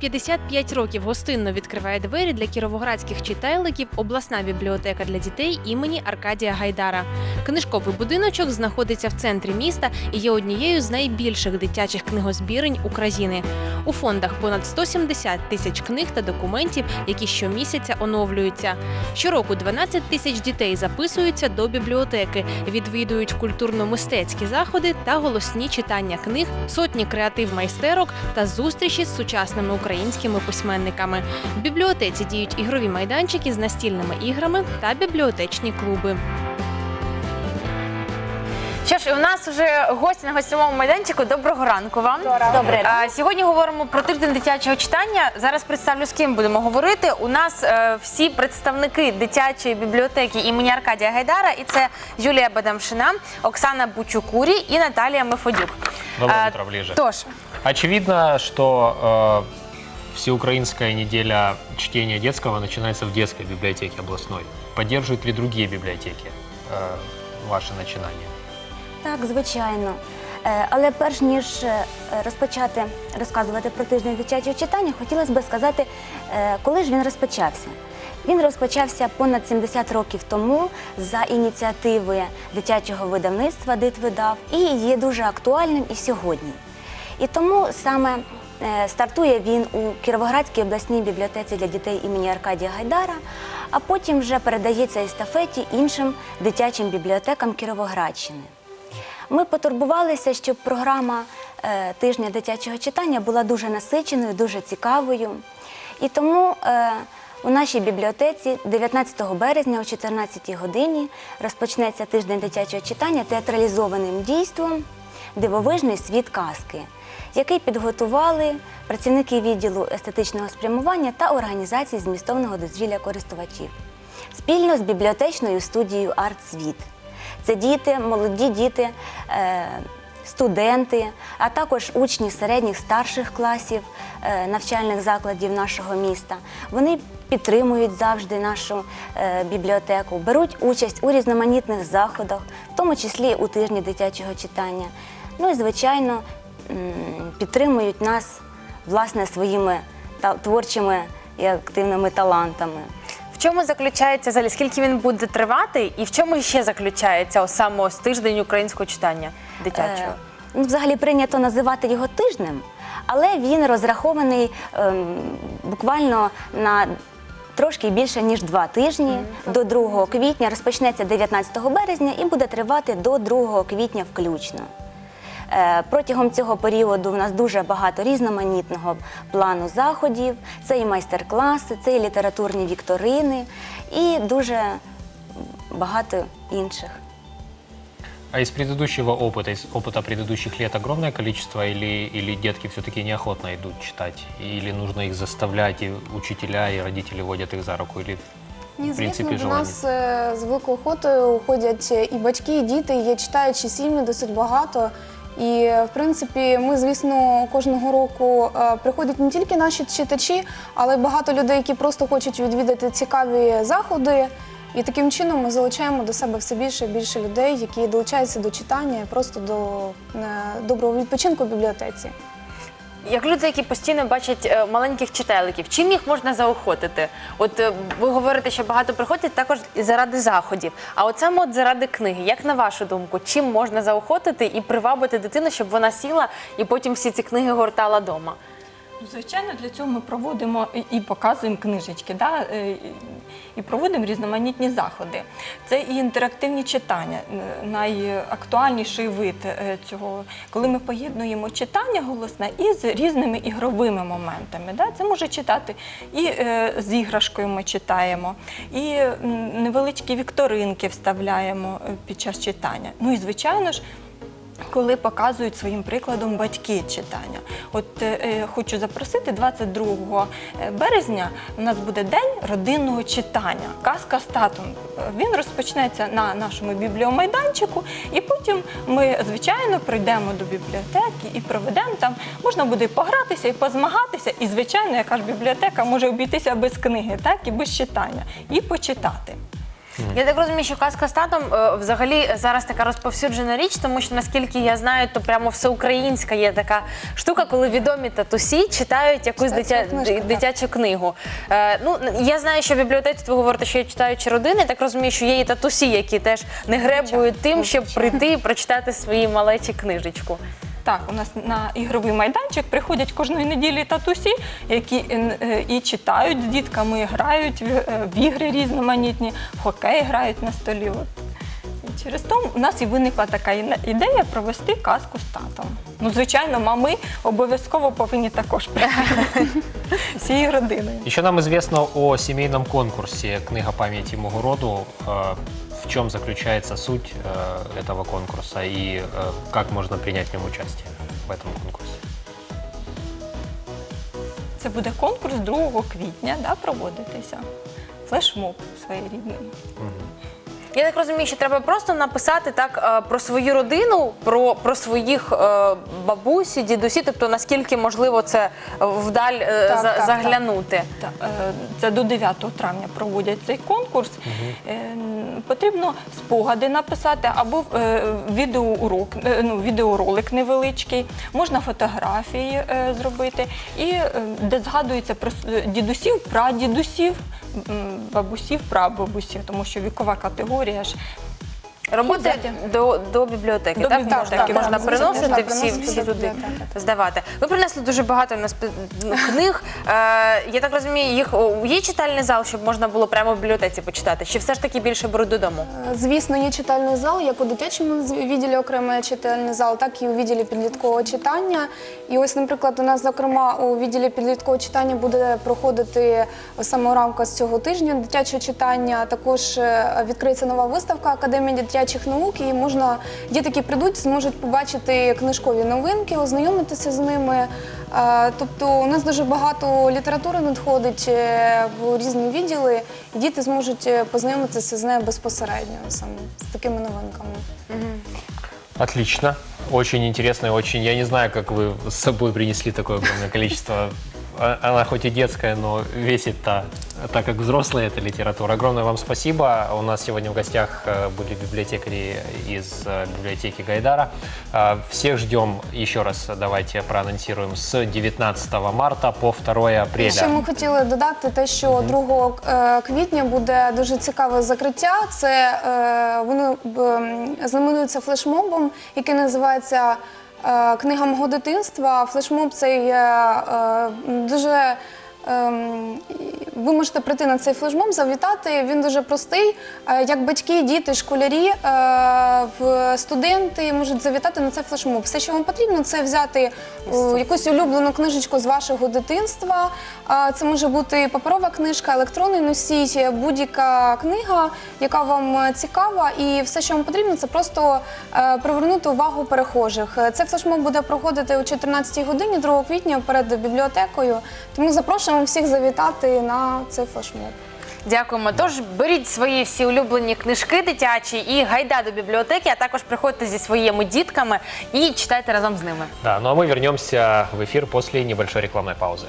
55 років гостинно відкриває двері для кіровоградських читайликів обласна бібліотека для дітей імені Аркадія Гайдара. Книжковий будиночок знаходиться в центрі міста і є однією з найбільших дитячих книгозбірень України. У фондах понад 170 тисяч книг та документів, які щомісяця оновлюються. Щороку 12 тисяч дітей записуються до бібліотеки, відвідують культурно-мистецькі заходи та голосні читання книг, сотні креатив майстерок та зустрічі з сучасними українськими письменниками. В бібліотеці діють ігрові майданчики з настільними іграми та бібліотечні клуби. Що ж, і у нас вже гості на гостьовому майданчику. Доброго ранку вам. Добре. А, Сьогодні говоримо про тиждень дитячого читання. Зараз представлю з ким будемо говорити. У нас е, всі представники дитячої бібліотеки імені Аркадія Гайдара, і це Юлія Бадамшина, Оксана Бучукурі і Наталія Мефодюк. Доброе А, утро, ближе. Тож, Очевидно, что э, всеукраинская неделя чтения детского начинается в детской библиотеке областной. Поддерживают ли другие библиотеки э, ваши начинания? Так, звичайно. Е, Але перш ніж е, розпочати розказувати про тиждень дитячого читання, хотілося б сказати, е, коли ж він розпочався. Він розпочався понад 70 років тому за ініціативи дитячого видавництва «Дитвидав» і є дуже актуальним і сьогодні. І тому саме стартує він у Кіровоградській обласній бібліотеці для дітей імені Аркадія Гайдара, а потім вже передається естафеті іншим дитячим бібліотекам Кіровоградщини. Ми потурбувалися, щоб програма е, тижня дитячого читання була дуже насиченою, дуже цікавою. І тому е, у нашій бібліотеці 19 березня о 14 годині розпочнеться тиждень дитячого читання театралізованим дійством Дивовижний світ казки, який підготували працівники відділу естетичного спрямування та організації змістовного дозвілля користувачів спільно з бібліотечною студією «Артсвіт». Це діти, молоді діти, е, студенти, а також учні середніх старших класів е, навчальних закладів нашого міста. Вони підтримують завжди нашу е, бібліотеку, беруть участь у різноманітних заходах, в тому числі у тижні дитячого читання. Ну і звичайно підтримують нас власне своїми творчими і активними талантами. в чому заключається взагалі, скільки він буде тривати, і в чому ще заключається ось саме ось тиждень українського читання дитячого? Е, ну, взагалі прийнято називати його тижнем, але він розрахований ем, буквально на трошки більше ніж два тижні до 2 квітня. Розпочнеться 19 березня і буде тривати до 2 квітня включно. Е, Протягом цього періоду в нас дуже багато різноманітного плану заходів. Це і майстер-класи, це і літературні вікторини, і дуже багато інших. А из предыдущего опыта, из опыта предыдущих лет огромное количество или, или детки все-таки неохотно идут читать? Или нужно их заставлять, и учителя, и родители водят их за руку? Или Ні, в принципі звісно, до желання? нас е, з великою охотою ходять і батьки, і діти, є читаючі сім'ї досить багато. І в принципі, ми, звісно, кожного року е, приходять не тільки наші читачі, але й багато людей, які просто хочуть відвідати цікаві заходи. І таким чином ми залучаємо до себе все більше і більше людей, які долучаються до читання і просто до е, доброго відпочинку в бібліотеці. Як люди, які постійно бачать е, маленьких читайликів, чим їх можна заохотити? От е, ви говорите, що багато приходять також і заради заходів. А от саме от заради книги, як на вашу думку, чим можна заохотити і привабити дитину, щоб вона сіла і потім всі ці книги гортала вдома? Ну, Звичайно, для цього ми проводимо і- показуємо книжечки, да? е, і- проводимо різноманітні заходи. Це і інтерактивні читання, найактуальніший вид е, цього, коли ми поєднуємо читання голосне із різними ігровими моментами. Да? Це може читати і е, з іграшкою ми читаємо, і невеличкі вікторинки вставляємо під час читання. Ну і звичайно ж коли показують своїм прикладом батьки читання. От е, е, хочу запросити 22 березня. У нас буде день родинного читання. Казка з татом. Е, Він розпочнеться на нашому бібліомайданчику, і потім ми, звичайно, прийдемо до бібліотеки і проведемо там. Можна буде і погратися, і позмагатися. І, звичайно, яка ж бібліотека може обійтися без книги, так і без читання, і почитати. Я так розумію, що казка з татом е, взагалі зараз така розповсюджена річ, тому що наскільки я знаю, то прямо всеукраїнська є така штука, коли відомі татусі читають якусь дитя, так. дитячу книгу. Е, ну я знаю, що в бібліотеці ви говорите, що є читаючі родини. Так розумію, що є і татусі, які теж не гребують тим, щоб прийти і прочитати свої малечі книжечку. Так, у нас на ігровий майданчик приходять кожної неділі татусі, які е, е, і читають з дітками, і грають в, е, в ігри різноманітні, в хокей грають на столі. Через то у нас і виникла така іде- ідея провести казку з татом. Ну, звичайно, мами обов'язково повинні також прийти всією родиною. Еще нам известно о семейном конкурсе «Книга памяти моего роду» В чем заключается суть э, этого конкурса и э, как можно принять в нем участие в этом конкурсе? Це буде конкурс 2 квітня, да, проводитися. Флешмоб своєрідний. Я так розумію, що треба просто написати так е, про свою родину, про, про своїх е, бабусі, дідусі, тобто наскільки можливо це вдаль е, Так, за- так, заглянути. Та, е, Це до 9 травня проводять цей конкурс. Е, Потрібно спогади написати або е, відеоурок, е, ну, відеоролик невеличкий, можна фотографії е, зробити, і е, де згадується про с- дідусів, прадідусів, бабусів, прабабусів, тому що вікова категорія ж. Взяти. до, до бібліотеки. До так бібліотеки, можна, так, можна так, приносити можна всі, приносити всі туди здавати. Ви принесли дуже багато у нас пи- ну, книг. Е, я так розумію, їх о, є читальний зал, щоб можна було прямо в бібліотеці почитати. Чи все ж таки більше беруть додому? Звісно, є читальний зал, як у дитячому з- відділі окремий читальний зал, так і у відділі підліткового читання. І ось, наприклад, у нас, зокрема, у відділі підліткового читання буде проходити саме у рамках цього тижня дитяче читання. Також е, відкриється нова виставка Академії дитячих наук, і можна діти, які прийдуть, зможуть побачити книжкові новинки, ознайомитися з ними. Е, Тобто у нас дуже багато літератури надходить е, в різні відділи, і діти зможуть е, познайомитися з нею безпосередньо саме з такими новинками. Отлично. Очень интересно очень... Я не знаю, как вы с собой принесли такое огромное количество. А- Она хоть и детская, но весит-то так, как взрослая эта литература. Огромное вам спасибо. У нас сегодня в гостях э, были библиотекари из э, библиотеки Гайдара. А, Всех ждем, еще раз давайте проанонсируем, с 19 марта по 2 І апреля. ще ми хотіли додати те, що 2 е, квітня буде дуже цікаве закриття. Це е, воно б, м, знаменується флешмобом, який називається е, Книга мого дитинства. Флешмоб цей є е, дуже. Ем, Ви можете прийти на цей флешмоб, завітати. Він дуже простий. Е, Як батьки, діти, школярі, е, студенти можуть завітати на цей флешмоб. Все, що вам потрібно, це взяти е, якусь улюблену книжечку з вашого дитинства. Це може бути паперова книжка, електронний носій, будь-яка книга, яка вам цікава, і все, що вам потрібно, це просто привернути увагу перехожих. Цей флешмоб буде проходити о 14 годині 2 квітня перед бібліотекою. Тому запрошуємо всіх завітати на цей флешмоб. Дякуємо. Тож беріть свої всі улюблені книжки дитячі і гайда до бібліотеки, а також приходьте зі своїми дітками і читайте разом з ними. Да, ну а мы вернемся в эфир после небольшой рекламной паузы.